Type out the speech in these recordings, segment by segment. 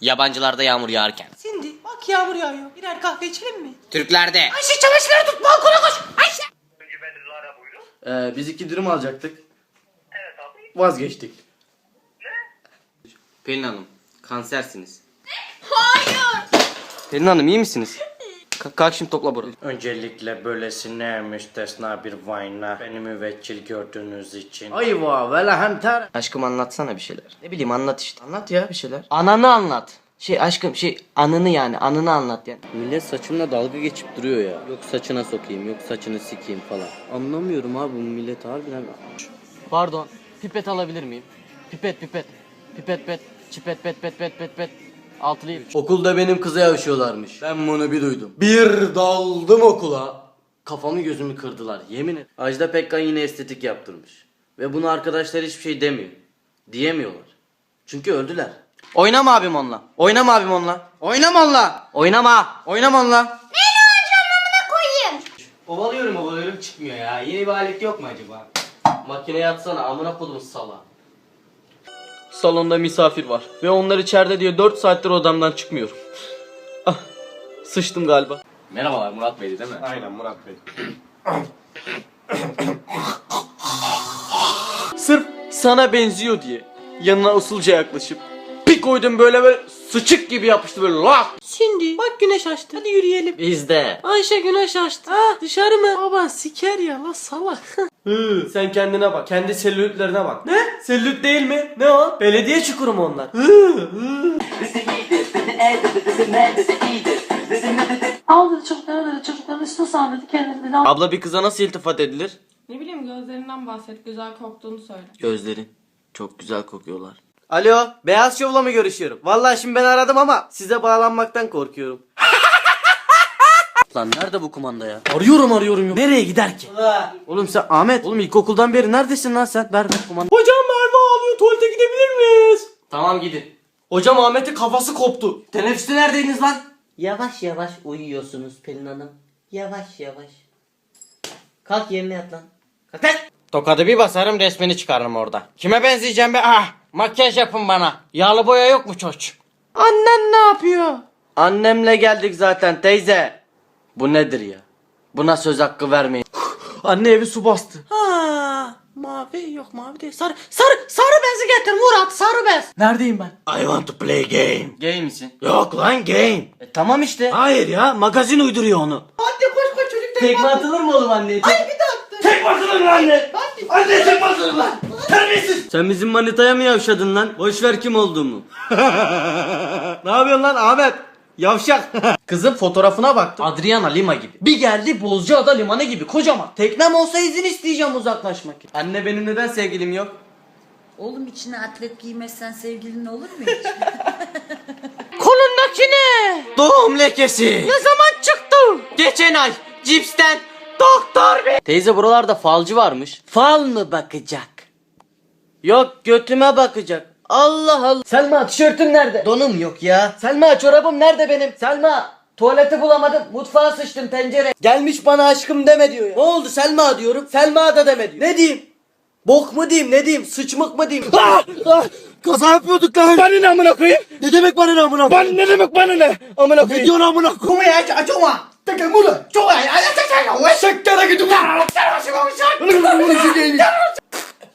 Yabancılarda yağmur yağarken. Cindy bak yağmur yağıyor. Birer kahve içelim mi? Türklerde. Ayşe çamaşırları tut balkona koş. Ayşe. Ee, biz iki dürüm alacaktık. Vazgeçtik. Pelin Hanım kansersiniz. Hayır. Pelin Hanım iyi misiniz? Kalk, kalk şimdi topla burayı. Öncelikle böylesine müstesna bir vayna beni müvekkil gördüğünüz için. Ayva ve lehemter. Aşkım anlatsana bir şeyler. Ne bileyim anlat işte. Anlat ya bir şeyler. Ananı anlat. Şey aşkım şey anını yani anını anlat yani. Millet saçımla dalga geçip duruyor ya. Yok saçına sokayım, yok saçını sikeyim falan. Anlamıyorum abi bu millet harbiden. Pardon. Pipet alabilir miyim? Pipet pipet. Pipet pet. Çipet pet pet pet pet pet. Altılı yedi. Okulda benim kıza yavşıyorlarmış. Ben bunu bir duydum. Bir daldım okula. Kafamı gözümü kırdılar yemin et. Ajda Pekkan yine estetik yaptırmış. Ve bunu arkadaşlar hiçbir şey demiyor. Diyemiyorlar. Çünkü öldüler. Oynama abim onunla. Oynama abim onunla. Oynama onunla. Oynama. Oynama onunla. Ovalıyorum ovalıyorum çıkmıyor ya. Yeni bir alet yok mu acaba? Makineye atsana amına kodum sala. Salonda misafir var ve onlar içeride diye 4 saattir odamdan çıkmıyorum. Ah, sıçtım galiba. Merhabalar Murat Bey'di değil mi? Aynen Murat Bey. Sırf sana benziyor diye yanına usulca yaklaşıp bir koydum böyle böyle sıçık gibi yapıştı böyle lak. Cindy bak güneş açtı. Hadi yürüyelim. Bizde. Ayşe güneş açtı. Ha dışarı mı? Baban siker ya la salak. Hı, sen kendine bak. Kendi selülitlerine bak. Ne? Selülit değil mi? Ne o? Belediye çukuru mu onlar? Aldırı çocuklarına çocukların üstüne saldırdı kendini de Abla bir kıza nasıl iltifat edilir? Ne bileyim gözlerinden bahset. Güzel koktuğunu söyle. Gözleri çok güzel kokuyorlar. Alo, Beyaz Şov'la mı görüşüyorum? Vallahi şimdi ben aradım ama size bağlanmaktan korkuyorum. Lan nerede bu kumanda ya? Arıyorum arıyorum yok. Nereye gider ki? Oğlum sen Ahmet. Oğlum ilkokuldan beri neredesin lan sen? Ver ver kumanda. Hocam Merve ağlıyor. Tuvalete gidebilir miyiz? Tamam gidin. Hocam Ahmet'in kafası koptu. Teneffüste neredeydiniz lan? Yavaş yavaş uyuyorsunuz Pelin Hanım. Yavaş yavaş. Kalk yerine yat lan. Kalk lan. Tokadı bir basarım resmini çıkarırım orada. Kime benzeyeceğim be? Ah makyaj yapın bana. Yağlı boya yok mu çocuğum? Annen ne yapıyor? Annemle geldik zaten teyze. Bu nedir ya? Buna söz hakkı vermeyin. Anne evi su bastı. Ha mavi yok mavi değil. Sarı sarı sarı bezi getir Murat sarı bez. Neredeyim ben? I want to play game. Gay misin? Yok lan game. E, tamam işte. Hayır ya magazin uyduruyor onu. Hadi koş koş çocuk Tekme atılır mı oğlum anneye? Ay bir dakika. Tek basılır lan anne. Anne tek basılır lan. Terbiyesiz. Sen bizim manitaya mı yavşadın lan? Boş ver kim olduğumu. ne yapıyorsun lan Ahmet? Yavşak. Kızın fotoğrafına baktım. Adriana Lima gibi. Bir geldi Bozcaada limanı gibi kocaman. Teknem olsa izin isteyeceğim uzaklaşmak için. Anne benim neden sevgilim yok? Oğlum içine atlet giymezsen sevgilin olur mu hiç? Kolundaki ne? Doğum lekesi. Ne zaman çıktı? Geçen ay cipsten doktor bey. Teyze buralarda falcı varmış. Fal mı bakacak? Yok götüme bakacak. Allah Allah. Selma tişörtüm nerede? Donum yok ya. Selma çorabım nerede benim? Selma tuvaleti bulamadım. Mutfağa sıçtım tencere. Gelmiş bana aşkım deme diyor ya. Ne oldu Selma diyorum. Selma da deme diyor. Ne diyeyim? Bok mu diyeyim ne diyeyim sıçmık mı diyeyim? Ah, ah, kaza yapıyorduk lan. Bana ne amına koyayım? Ne demek bana ne amına koyayım? Bana ne demek bana ne? Amına koyayım. Ne diyorsun amına koyayım? ya acıma. Ay. Ay ay ay. Sektara gidiyorum.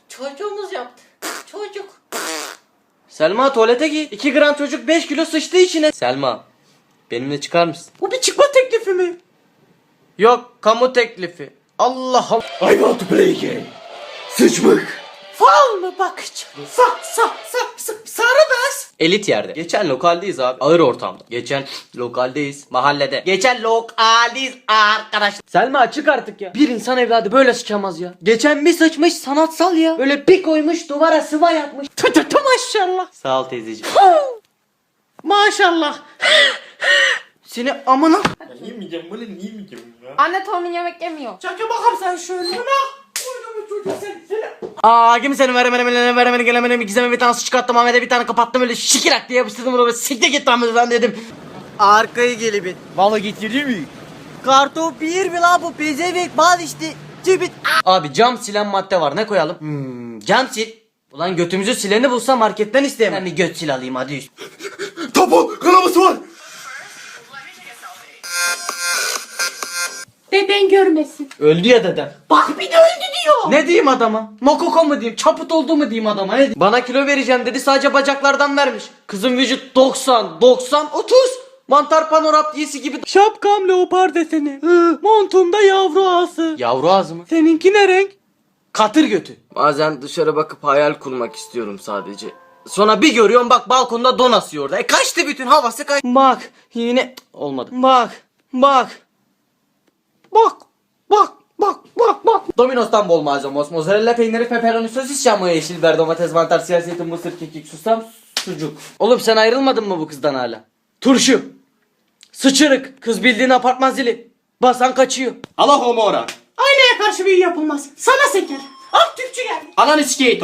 Çocuğumuz yaptı. Çocuk. Selma tuvalete git. 2 gram çocuk 5 kilo sıçtı içine. Selma benimle çıkar mısın? Bu bir çıkma teklifi mi? Yok kamu teklifi. Allah Allah. I want to play game. Sıçmık. Fal mı bakacağım? Sa sa sa, sa sarı bez. Elit yerde. Geçen lokaldeyiz abi. Ağır ortamda. Geçen lokaldeyiz. Mahallede. Geçen lokaldeyiz arkadaş. Selma çık artık ya. Bir insan evladı böyle sıçamaz ya. Geçen bir sıçmış sanatsal ya. Böyle bir koymuş duvara sıva yapmış. Tü tü tü maşallah. Sağ ol teyzeciğim. Maşallah. Seni amına. Yemeyeceğim bunu niye yemeyeceğim ya? Anne Tommy yemek yemiyor. Çakı bakalım sen şöyle. Bak. Oynamış çocuk sen. Aa kimi seni veremene veremene veremene gelemene gizeme bir tane su çıkarttım Ahmet'e bir tane kapattım öyle şikirak diye yapıştırdım bunu böyle siktir git Ahmet'e ben dedim. Arkayı geli bir. Valla getirdi mi? Kartop bir mi lan bu pezevek bal işte. Cibit. Abi cam silen madde var ne koyalım? Hmm, cam sil. Ulan götümüzü sileni bulsam marketten isteyemem. Ben bir göt sil alayım hadi. Kapı kanaması var. Deden görmesin. Öldü ya dedem. Bak bir de öldü diyor. Ne diyeyim adama? Mokoko mu diyeyim? Çaput oldu mu diyeyim adama? Ne diyeyim? Bana kilo vereceğim dedi sadece bacaklardan vermiş. Kızın vücut 90, 90, 30. Mantar panorap diyesi gibi. Şapkam leopar deseni. Montumda yavru ağası. Yavru ağzı mı? Seninki ne renk? Katır götü. Bazen dışarı bakıp hayal kurmak istiyorum sadece. Sonra bir görüyorum bak balkonda don asıyor orada. E kaçtı bütün havası kaç. Bak yine olmadı. Bak bak. Bak bak bak bak bak. Domino's'tan bol malzeme olsun. Mozzarella peyniri, pepperoni, sosis, şamur, yeşil biber, domates, mantar, siyah zeytin, mısır, kekik, susam, sucuk. Oğlum sen ayrılmadın mı bu kızdan hala? Turşu. Sıçırık. Kız bildiğin apartman zili. Basan kaçıyor. Allah homo ora. Aynaya karşı büyü yapılmaz. Sana seker. Ah Türkçü geldi. Ananı sikeyim.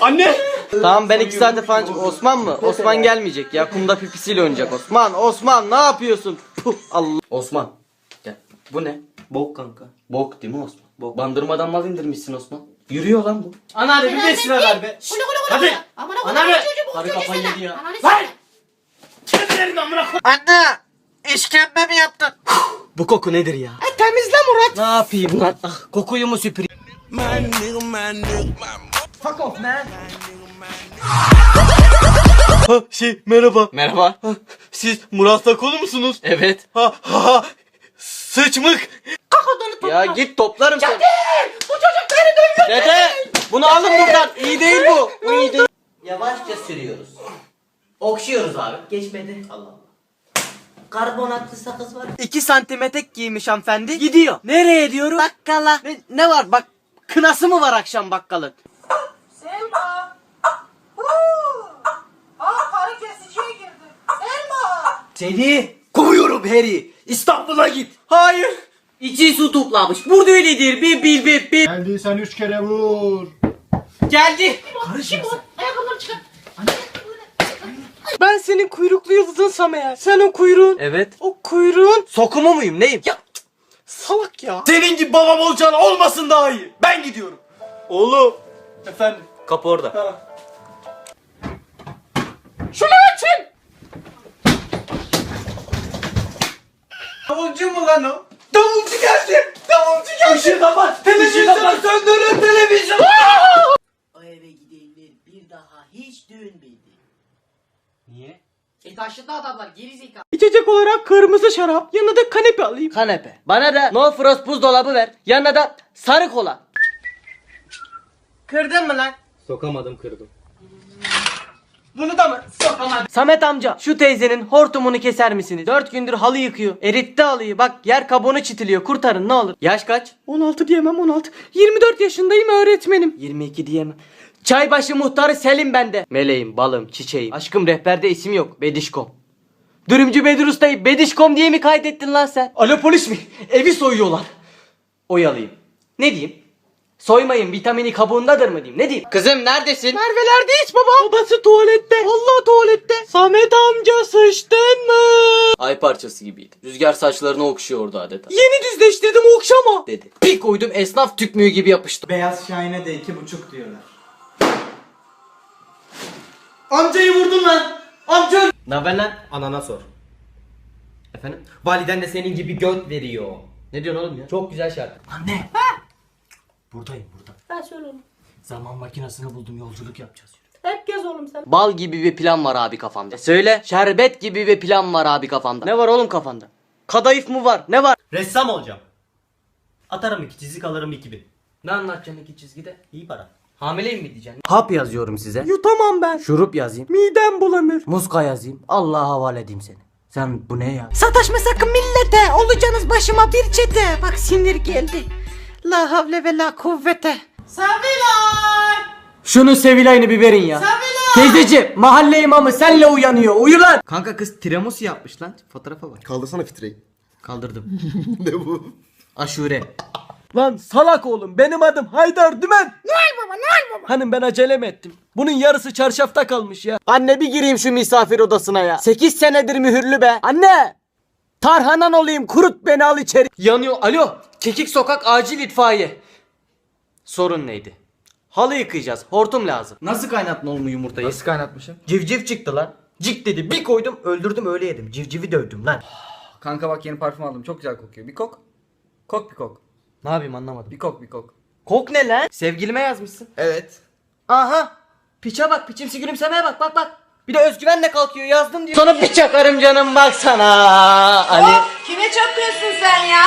Anne. Tamam ben iki saate falan çık- Osman mı? Osman gelmeyecek ya. Kumda pipisiyle oynayacak Osman. Osman ne yapıyorsun? Puh Allah. Osman. Bu ne? Bok kanka. Bok değil mi Osman? Bok. Bandırmadan mal indirmişsin Osman. Yürüyor lan bu. Ana bir 5 lira ver be. Hadi. Ana be. Hadi kafayı yedi ya. Lan. Anne! İşkembe mi yaptın? bu koku nedir ya? E, temizle Murat. Ne yapayım lan? Ah, kokuyu mu süpüreyim? Ha şey merhaba. Merhaba. Siz Murat Sakolu musunuz? Evet. Ha ha ha. Sıçmık. Ya git toplarım seni. Bu çocuk beni dövüyor. Dede! Bunu alın buradan. İyi değil bu. Bu iyi değil. Yavaşça sürüyoruz. Okşuyoruz abi. Geçmedi. Allah Allah. Karbonatlı sakız var. 2 santim etek giymiş hanımefendi. Gidiyor. Nereye diyorum? Bakkala. Ne, ne var bak kınası mı var akşam bakkalın? Selma. Aa karı kesiciye girdi. Selma. Seni kovuyorum Harry. İstanbul'a git. Hayır. İçi su toplamış. Burada öyledir. Bir bil bir bil. Geldiysen üç kere vur. Geldi. Ayakkabıları çıkar. Ben senin kuyruklu yıldızınsam eğer. Sen o kuyruğun. Evet. O kuyruğun. Sokumu muyum neyim? Ya Salak ya. Senin gibi babam olacağın olmasın daha iyi. Ben gidiyorum. Oğlum. Efendim. kapı orada. Şunu açın. Davulcu mu lan o? Davulcu geldi. Davulcu geldi. Işığı kapat. Televizyonu söndürün televizyonu. O eve gidenler bir daha hiç dönmedi. Niye? E taşıdı adamlar geri zekalı. İçecek olarak kırmızı şarap. Yanına da kanepe alayım. Kanepe. Bana da no frost buzdolabı ver. Yanına da sarı kola. Kırdın mı lan? Sokamadım kırdım. Bunu da mı? Sokamadım. Samet amca şu teyzenin hortumunu keser misiniz? 4 gündür halı yıkıyor. Eritti halıyı bak yer kabuğunu çitiliyor. Kurtarın ne olur. Yaş kaç? 16 diyemem 16. 24 yaşındayım öğretmenim. 22 diyemem. Çaybaşı muhtarı Selim bende. Meleğim, balım, çiçeğim. Aşkım rehberde isim yok. Bedişkom. Dürümcü Bedir Usta'yı Bedişkom diye mi kaydettin lan sen? Alo polis mi? Evi soyuyorlar. Oyalayayım. Ne diyeyim? Soymayın vitamini kabuğundadır mı diyeyim? Ne diyeyim? Kızım neredesin? Merve'lerde hiç baba. Babası tuvalette. Allah tuvalette. Samet amca sıçtın mı? Ay parçası gibiydi. Rüzgar saçlarını okşuyordu adeta. Yeni düzleştirdim okşama. Dedi. Bir koydum esnaf tükmüğü gibi yapıştı. Beyaz Şahin'e de iki buçuk diyorlar. Amcayı vurdun lan. Amca. Ne haber lan? Anana sor. Efendim? Validen de senin gibi göt veriyor. Ne diyorsun oğlum ya? Çok güzel şarkı. Buradayım burada. Ben söyle oğlum. Zaman makinesini buldum yolculuk yapacağız. Hep gez oğlum sen. Bal gibi bir plan var abi kafamda. Söyle. Şerbet gibi bir plan var abi kafamda. Ne var oğlum kafanda? Kadayıf mı var? Ne var? Ressam olacağım. Atarım iki çizik alırım 2000. Ne anlatacaksın iki çizgide? İyi para. Hamileyim mi diyeceksin? Hap yazıyorum size. Yutamam ben. Şurup yazayım. Midem bulanır. Muska yazayım. Allah'a havale edeyim seni. Sen bu ne ya? Sataşma sakın millete. Olacaksınız başıma bir çete. Bak sinir geldi. La havle ve la kuvvete. Sevilay. Şunu Sevilay'ını bir verin ya. Teyzeciğim mahalle imamı senle uyanıyor. Uyu lan. Kanka kız tiramisu yapmış lan. Fotoğrafa bak. Kaldırsana fitreyi. Kaldırdım. ne bu? Aşure. Lan salak oğlum benim adım Haydar Dümen. Noel baba Noel baba. Hanım ben acele mi ettim? Bunun yarısı çarşafta kalmış ya. Anne bir gireyim şu misafir odasına ya. 8 senedir mühürlü be. Anne. Tarhanan olayım kurut beni al içeri. Yanıyor. Alo. Kekik sokak acil itfaiye. Sorun neydi? Halı yıkayacağız. Hortum lazım. Nasıl kaynattın oğlum yumurtayı? Nasıl kaynatmışım? Civciv çıktı lan. Cik dedi bir koydum öldürdüm öyle yedim. Civcivi dövdüm lan. Kanka bak yeni parfüm aldım. Çok güzel kokuyor. Bir kok. Kok bir kok. Ne yapayım anlamadım. Bir kok bir kok. Kok ne lan? Sevgilime yazmışsın. Evet. Aha. Piça bak piçimsi gülümsemeye bak bak bak. Bir de özgüvenle kalkıyor yazdım diyor. Sana bir çakarım canım baksana Ali. Kime çakıyorsun sen ya?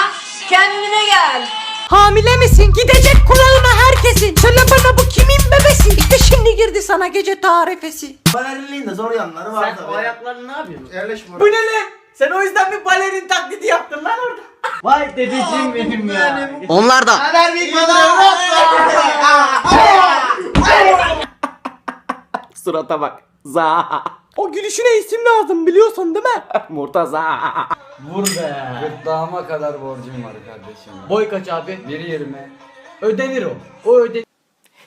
Kendine gel. Hamile misin? Gidecek kulağına herkesin. Söyle bana bu kimin bebesi? İşte şimdi girdi sana gece tarifesi. Balerinin de zor yanları var Sen o tabii. ayaklarını ne yapıyorsun? Yerleş buraya. Bu ne lan? Sen o yüzden bir balerin taklidi yaptın lan orada. Vay dedeciğim benim ya. Onlar da. Surata bak. Za. O gülüşüne isim lazım biliyorsun değil mi? Murtaza. Vur be. Gırtlağıma kadar borcum var kardeşim. Boy kaç abi? Bir yirmi. Ödenir o. O ödenir.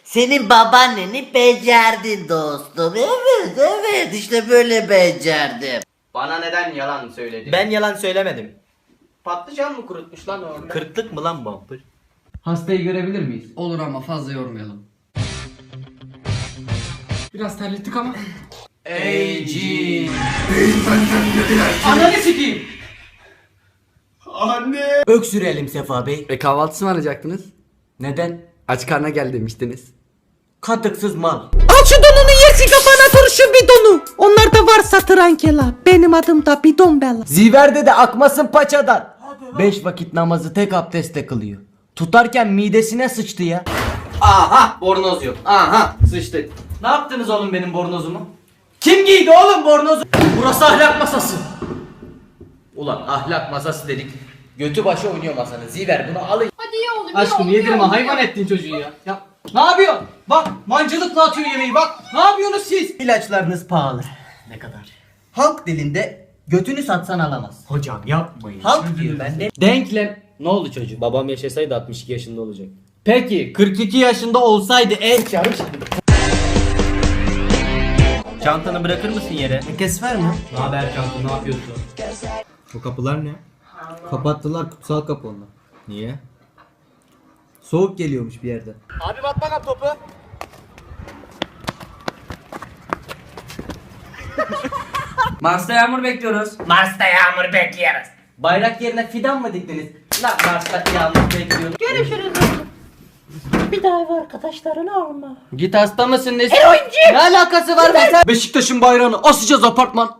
Senin babaanneni becerdin dostum. Evet evet işte böyle becerdim. Bana neden yalan söyledin? Ben yalan söylemedim. Patlıcan mı kurutmuş lan o? Kırklık mı lan bu? Hastayı görebilir miyiz? Olur ama fazla yormayalım. Biraz terlettik ama. Ey cin. Ananı sikeyim. Öksürelim Sefa Bey. E kahvaltısı mı alacaktınız? Neden? Aç karna gel demiştiniz. Katıksız mal. Al şu donunu yersin kafana dur şu bidonu. Onlarda var satırankela. Benim adım da bidon bella. Ziverde de akmasın paçadan. Beş vakit namazı tek abdestle kılıyor. Tutarken midesine sıçtı ya. Aha bornoz yok. Aha sıçtık. Ne yaptınız oğlum benim bornozumu? Kim giydi oğlum bornozu? Burası ahlak masası. Ulan ahlak masası dedik. Götü başı oynuyor masanın. Ziver bunu alın. Hadi ye oğlum. Aşkım yedirme hayvan ettin çocuğu ya. Ya ne yapıyorsun? Bak mancılıkla atıyor yemeği bak. Ne yapıyorsunuz siz? İlaçlarınız pahalı. Ne kadar? Halk dilinde götünü satsan alamaz. Hocam yapmayın. Halk diyor ben de. Denklem. Ne oldu çocuğum? Babam yaşasaydı 62 yaşında olacak. Peki 42 yaşında olsaydı ev Çantanı bırakır mısın yere? Kes ver mi? Ne haber çanta ne yapıyorsun? O kapılar ne? Kapattılar kutsal kapı onlar. Niye? Soğuk geliyormuş bir yerden. Mars'ta yağmur bekliyoruz. Mars'ta yağmur bekliyoruz. Bayrak yerine fidan mı diktiniz? Lan Mars'ta yağmur bekliyoruz. Bir daha ev arkadaşlarını alma. Git hasta mısın nesin? Eroinci. Ne alakası var be sen? Beşiktaş'ın bayrağını asacağız apartman.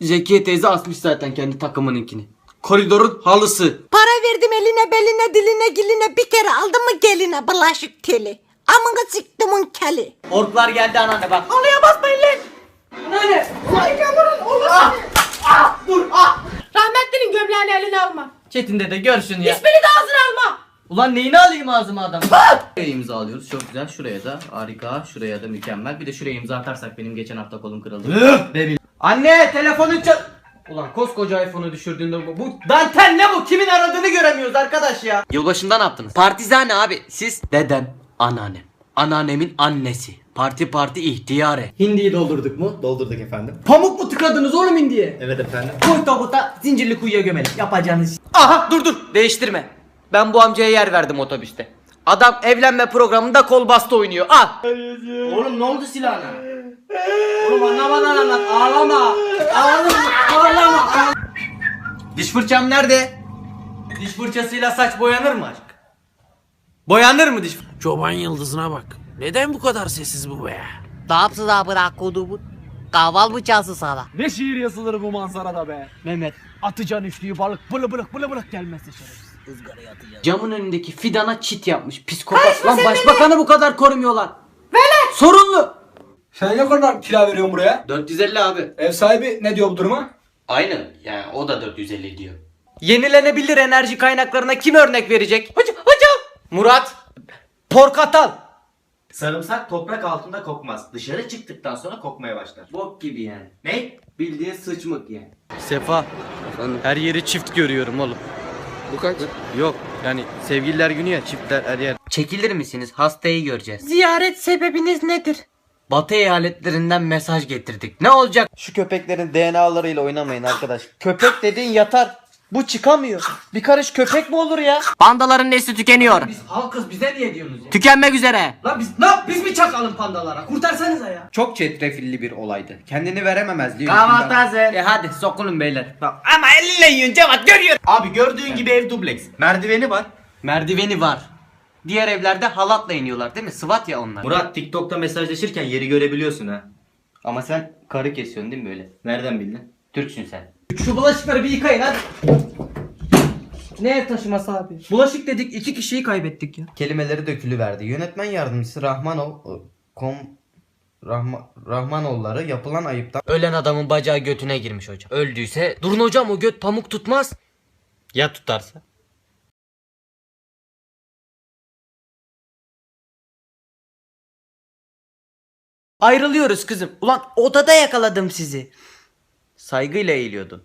Zekiye teyze asmış zaten kendi takımınınkini. Koridorun halısı. Para verdim eline beline diline giline bir kere aldım mı geline bulaşık teli. Amına siktimin keli. Orklar geldi anneanne bak. Alıya basmayın lan. Nane. Vay yavrum olur. Ah, dur ah. Rahmetlinin gömleğini eline alma. Çetin dede gör şunu ya. İsmini de ağzına alma. Ulan neyini alayım ağzıma adam? Şuraya imza alıyoruz. Çok güzel. Şuraya da harika. Şuraya da mükemmel. Bir de şuraya imza atarsak benim geçen hafta kolum kırıldı. Anne telefonun çal... Ulan koskoca iPhone'u düşürdüğünde bu, bu dantel ne bu? Kimin aradığını göremiyoruz arkadaş ya. Yılbaşında ne yaptınız? Partizane abi siz deden anneannem. Anneannemin annesi. Parti parti ihtiyare. Hindiyi doldurduk mu? Doldurduk efendim. Pamuk mu tıkadınız oğlum hindiye? Evet efendim. Koy tabuta zincirli kuyuya gömelim. Yapacağınız Aha dur dur değiştirme. Ben bu amcaya yer verdim otobüste. Adam evlenme programında kol bastı oynuyor. Al. Oğlum ne oldu silahına? Oğlum anlamadan anlat. Ağlama. Ağlama. Ağlama. Diş fırçam nerede? Diş fırçasıyla saç boyanır mı aşk? Boyanır mı diş Çoban yıldızına bak. Neden bu kadar sessiz bu be? Ne yapsın abi bırak kodumu? Kahval mı çalsın sana? Ne şiir yazılır bu manzarada be? Mehmet atacan üçlüyü balık bılı bılık bılı bılık gelmezse şerefsiz. Camın önündeki fidana çit yapmış. Psikopat. Lan başbakanı bu kadar korumuyorlar. Vele. Sorunlu. Sen ne kadar kira veriyorsun buraya? 450 abi. Ev sahibi ne diyor bu duruma? Aynı. Yani o da 450 diyor. Yenilenebilir enerji kaynaklarına kim örnek verecek? Hocam, hocam. Murat. Porkatal. Sarımsak toprak altında kokmaz. Dışarı çıktıktan sonra kokmaya başlar. Bok gibi yani. Ne? Bildiğin sıçmık yani. Sefa. Her yeri çift görüyorum oğlum. Bu kaç? Yok yani sevgililer günü ya çiftler her yer. Çekilir misiniz? Hastayı göreceğiz. Ziyaret sebebiniz nedir? Batı eyaletlerinden mesaj getirdik. Ne olacak? Şu köpeklerin DNA'larıyla oynamayın arkadaş. Köpek dediğin yatar. Bu çıkamıyor. Bir karış köpek mi olur ya? Pandaların nesli tükeniyor. Halkız bize niye diyorsunuz ya? Tükenmek üzere. Lan biz ne yap? Biz mi çakalım pandalara? Kurtarsanıza ya. Çok çetrefilli bir olaydı. Kendini verememezliği. Kahvaltı hazır. E hadi sokulun beyler. Ama elinle yiyin Cevat görüyor. Abi gördüğün gibi ev dubleks. Merdiveni var. Merdiveni var. Diğer evlerde halatla iniyorlar değil mi? Sıvat ya onlar. Murat TikTok'ta mesajlaşırken yeri görebiliyorsun ha. Ama sen karı kesiyorsun değil mi böyle? Nereden bildin? Türksün sen. Şu bulaşıkları bir yıkayın hadi. Ne ev taşıması abi? Bulaşık dedik iki kişiyi kaybettik ya. Kelimeleri dökülüverdi. Yönetmen yardımcısı Rahmanov kom Rahma, Rahmanoğulları yapılan ayıptan Ölen adamın bacağı götüne girmiş hocam. Öldüyse durun hocam o göt pamuk tutmaz. Ya tutarsa? Ayrılıyoruz kızım. Ulan odada yakaladım sizi. Saygıyla eğiliyordun.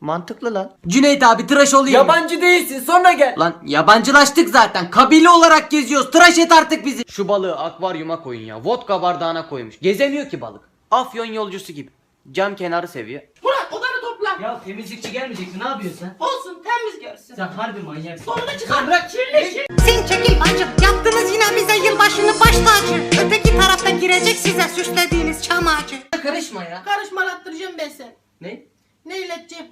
Mantıklı lan. Cüneyt abi tıraş olayım. Yabancı değilsin sonra gel. Lan yabancılaştık zaten. Kabile olarak geziyoruz. Tıraş et artık bizi. Şu balığı akvaryuma koyun ya. Vodka bardağına koymuş. Gezemiyor ki balık. Afyon yolcusu gibi. Cam kenarı seviyor. Murat odanı topla. Ya temizlikçi gelmeyecek mi? Ne yapıyorsun sen? Olsun temiz gelsin. Sen harbi manyaksın. Sonunu çıkar. Bırak kirli. Sen çekil bacım. Yaptınız yine bize yılbaşını baş tacı. Öteki tarafta girecek size süslediğiniz çam ağacı. Karışma ya. Karışmalattıracağım ben seni. Ne? Ne ileteceğim?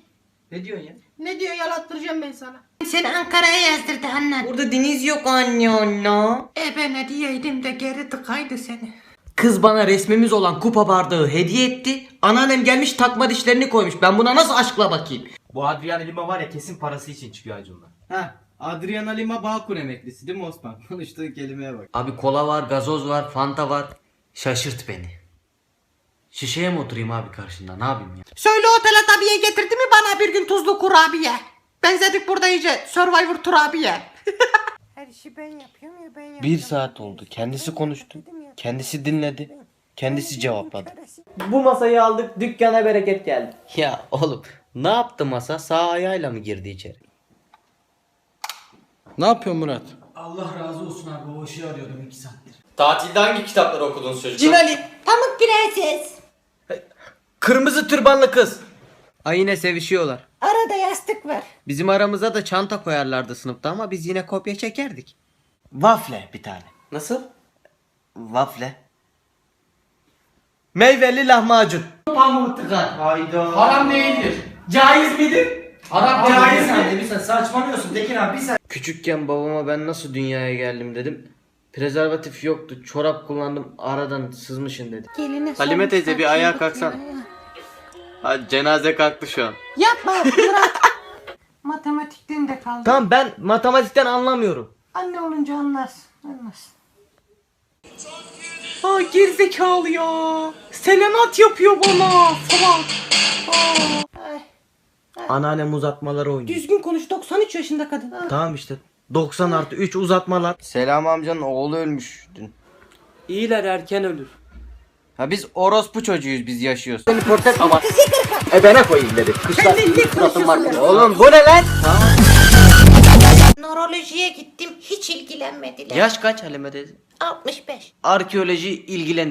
Ne diyorsun ya? Ne diyor yalattıracağım ben sana. Seni Ankara'ya yazdırdı annen. Burada deniz yok anne anne. E ben ne diyeydim de geri tıkaydı seni. Kız bana resmimiz olan kupa bardağı hediye etti. Anneannem gelmiş takma dişlerini koymuş. Ben buna nasıl aşkla bakayım? Bu Adrian Lima var ya kesin parası için çıkıyor Acun'la. Ha, Adriana Lima Bağkur emeklisi değil mi Osman? Konuştuğu kelimeye bak. Abi kola var, gazoz var, fanta var. Şaşırt beni. Şişeye mi oturayım abi karşında? Ne yapayım ya? Söyle otele tabiye getirdi mi bana bir gün tuzlu kurabiye. Benzedik burada iyice Survivor turabiye. Her işi ben yapıyorum ya ben yapıyorum. Bir saat oldu. Kendisi konuştu. Kendisi dinledi. Kendisi cevapladı. Bu masayı aldık dükkana bereket geldi. Ya oğlum ne yaptı masa? Sağ ayağıyla mı girdi içeri? Ne yapıyorsun Murat? Allah razı olsun abi o işi arıyordum iki saattir. Tatilde hangi kitapları okudunuz çocuklar? Cinali. Pamuk prenses. Kırmızı türbanlı kız. Ay yine sevişiyorlar. Arada yastık var. Bizim aramıza da çanta koyarlardı sınıfta ama biz yine kopya çekerdik. Waffle bir tane. Nasıl? Waffle. Meyveli lahmacun. Tıkar. Hayda. Haram değildir. Caiz midir? Haram caiz Bir midir? saniye bir saniye saçmalıyorsun Tekin abi bir saniye. Küçükken babama ben nasıl dünyaya geldim dedim. Prezervatif yoktu. Çorap kullandım. Aradan sızmışın dedi. Geline Halime teyze, bir ayağa kim kalksan. bakıyor? Ha, cenaze kalktı şu an. Yapma Murat. Matematikten de kaldı. Tamam ben matematikten anlamıyorum. Anne olunca anlarsın. Anlarsın. Aa gerizekalı ya. Selenat yapıyor bana. Salak. Ay, Anneannem uzatmaları oynuyor. düzgün konuş 93 yaşında kadın. Tamam işte. 90 artı 3 uzatmalar. Selam amcanın oğlu ölmüş dün. İyiler erken ölür. Ha biz orospu çocuğuyuz biz yaşıyoruz. Portet ama. Ebene koyayım dedi. De ne konuşuyorsun? Oğlum bu ne lan? Nörolojiye gittim hiç ilgilenmediler. Yaş kaç Halime teyze? 65. Arkeoloji ilgilen